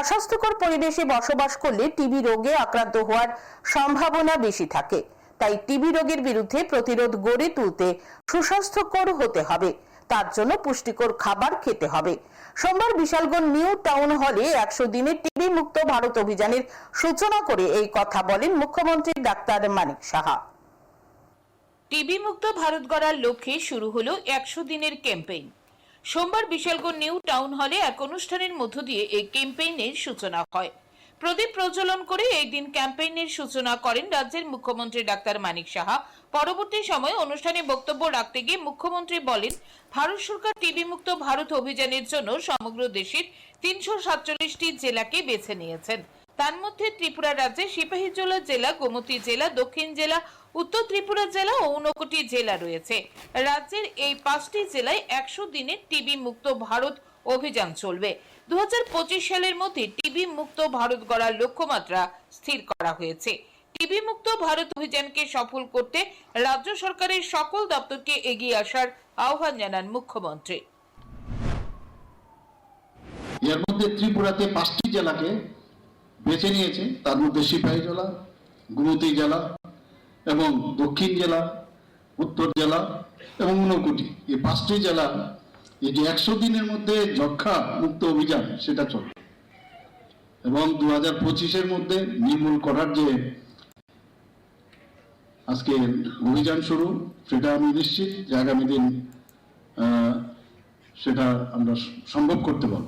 অস্বাস্থ্যকর পরিবেশে বসবাস করলে টিবি রোগে আক্রান্ত হওয়ার সম্ভাবনা বেশি থাকে। তাই টিবি রোগের বিরুদ্ধে প্রতিরোধ গড়ে তুলতে সুস্বাস্থ্যকর হতে হবে। তার জন্য পুষ্টিকর খাবার খেতে হবে। সোমবার বিশালগঞ্জ নিউ টাউন হলে একশো দিনের টিবি মুক্ত ভারত অভিযানের সূচনা করে এই কথা বলেন মুখ্যমন্ত্রী ডাক্তার মানিক সাহা। টিবি মুক্ত ভারত গড়ার লক্ষ্যে শুরু হলো একশো দিনের ক্যাম্পেইন। সোমবার বিশালগঞ্জ নিউ টাউন হলে এক অনুষ্ঠানের মধ্য দিয়ে এই ক্যাম্পেইনের সূচনা হয়। প্রদীপ প্রজ্বলন করে এই দিন ক্যাম্পেইনের সূচনা করেন রাজ্যের মুখ্যমন্ত্রী ডাক্তার মানিক সাহা। পরবর্তী সময়ে অনুষ্ঠানে বক্তব্য রাখতে গিয়ে মুখ্যমন্ত্রী বলেন, ভারত সরকার টিবি মুক্ত ভারত অভিযানের জন্য সমগ্র দেশের তিনশো সাতচল্লিশটি জেলাকে বেছে নিয়েছেন। তার মধ্যে ত্রিপুরা রাজ্যে সিপাহীজলা জেলা, গোমতী জেলা, দক্ষিণ জেলা, উত্তর ত্রিপুরা জেলা ও ঊনকোটি জেলা রয়েছে। রাজ্যের এই পাঁচটি জেলায় একশো দিনের টিবি মুক্ত ভারত অভিযান চলবে। দু সালের মধ্যে টিবি মুক্ত ভারত গড়ার লক্ষ্যমাত্রা স্থির করা হয়েছে। টিবি মুক্ত ভারত অভিযানকে সফল করতে রাজ্য সরকারের সকল দপ্তরকে এগিয়ে আসার আহ্বান জানান মুখ্যমন্ত্রী। এর মধ্যে ত্রিপুরাতে পাঁচটি জেলাকে বেছে নিয়েছে। তার মধ্যে সিপাহী জেলা গুমতি জেলা এবং দক্ষিণ জেলা, উত্তর জেলা এবং ঊনকোটি। এই পাঁচটি জেলা, এই যে একশো দিনের মধ্যে যক্ষা মুক্ত অভিযান, সেটা চলবে এবং দু হাজার পঁচিশের মধ্যে নির্মূল করার যে আজকে অভিযান শুরু, সেটা আমি নিশ্চিত যে আগামী দিন সেটা আমরা সম্ভব করতে পারব।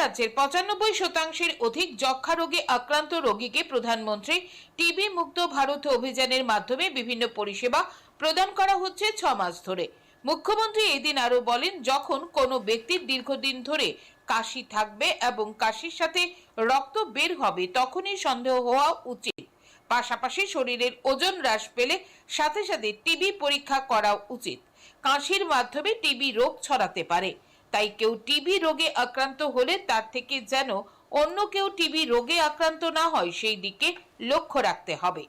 রাজ্যের পঁচানব্বই শতাংশের অধিক যক্ষা রোগে আক্রান্ত রোগীকে প্রধানমন্ত্রী টিবি মুক্ত ভারত অভিযানের মাধ্যমে বিভিন্ন পরিষেবা প্রদান করা হচ্ছে ছ মাস ধরে। মুখ্যমন্ত্রী এদিন আরও বলেন, যখন কোনো ব্যক্তির দীর্ঘদিন ধরে কাশি থাকবে এবং কাশির সাথে রক্ত বের হবে, তখনই সন্দেহ হওয়া উচিত। পাশাপাশি শরীরের ওজন হ্রাস পেলে সাথে সাথে টিবি পরীক্ষা করা উচিত। কাশির মাধ্যমে টিবি রোগ ছড়াতে পারে। তাই কেউ টিবি রোগে আক্রান্ত হলে তার থেকে যেন অন্য কেউ টিবি রোগে আক্রান্ত না হয়, সেই দিকে লক্ষ্য রাখতে হবে।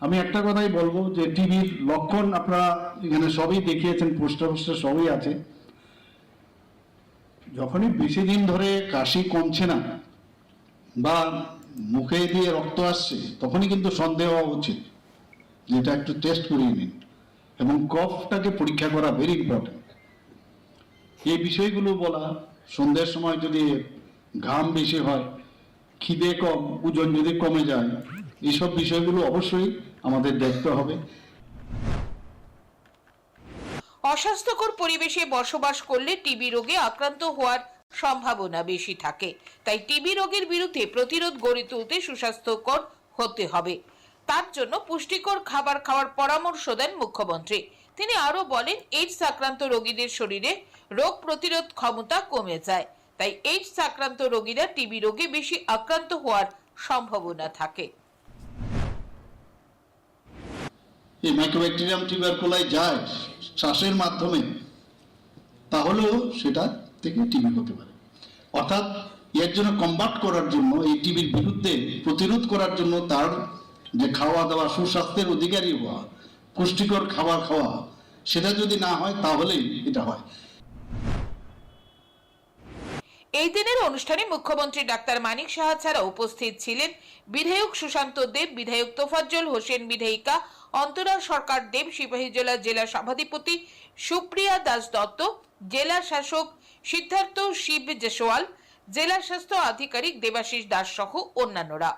আমি একটা কথাই বলব যে টিভির লক্ষণ আপনারা এখানে সবই দেখিয়েছেন, পোস্টার পোস্টার সবই আছে। যখনই বেশি দিন ধরে কাশি কমছে না বা মুখে দিয়ে রক্ত আসছে, তখনই কিন্তু সন্দেহ হওয়া উচিত। যেটা একটু টেস্ট করিয়ে নিন। এবং কফটাকে পরীক্ষা করা ভেরি ইম্পর্টেন্ট এই বিষয়গুলো বলা, সন্ধ্যের সময় যদি ঘাম বেশি হয়, খিদে কম, ওজন যদি কমে যায় এইসব বিষয়গুলো অবশ্যই আমাদের দেখতে হবে। অস্বাস্থ্যকর পরিবেশে বসবাস করলে টিবি রোগে আক্রান্ত হওয়ার সম্ভাবনা বেশি থাকে। তাই টিবি রোগের বিরুদ্ধে প্রতিরোধ গড়ে তুলতে সুস্বাস্থ্যকর হতে হবে। তার জন্য পুষ্টিকর খাবার খাওয়ার পরামর্শ দেন মুখ্যমন্ত্রী। তিনি আরও বলেন এইডস আক্রান্ত রোগীদের শরীরে রোগ প্রতিরোধ ক্ষমতা কমে যায়। তাই এইডস আক্রান্ত রোগীরা টিবি রোগে বেশি আক্রান্ত হওয়ার সম্ভাবনা থাকে। এই মাইক্রোব্যাকটেরিয়াম টিউবারকুলাই যায় শ্বাসের মাধ্যমে, তাহলেও সেটা থেকে টিবি হতে পারে। অর্থাৎ এর জন্য কম্বাট করার জন্য, এই টিবির বিরুদ্ধে প্রতিরোধ করার জন্য তার যে খাওয়া দাওয়া সুস্বাস্থ্যের অধিকারী হওয়া, পুষ্টিকর খাবার খাওয়া, সেটা যদি না হয় তাহলেই এটা হয়। এই দিনের অনুষ্ঠানে মুখ্যমন্ত্রী ডাক্তার মানিক সাহা ছাড়া উপস্থিত ছিলেন বিধায়ক সুশান্ত দেব, বিধায়ক তোফাজ্জল হোসেন বিধায়িকা অন্তরা সরকার দেব সিপাহীজলা জেলা সভাধিপতি সুপ্রিয়া দাস দত্ত, জেলা শাসক সিদ্ধার্থ শিব জেসওয়াল, জেলা স্বাস্থ্য আধিকারিক দেবাশিস দাস সহ অন্যান্যরা।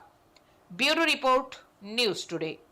Bureau report. News Today.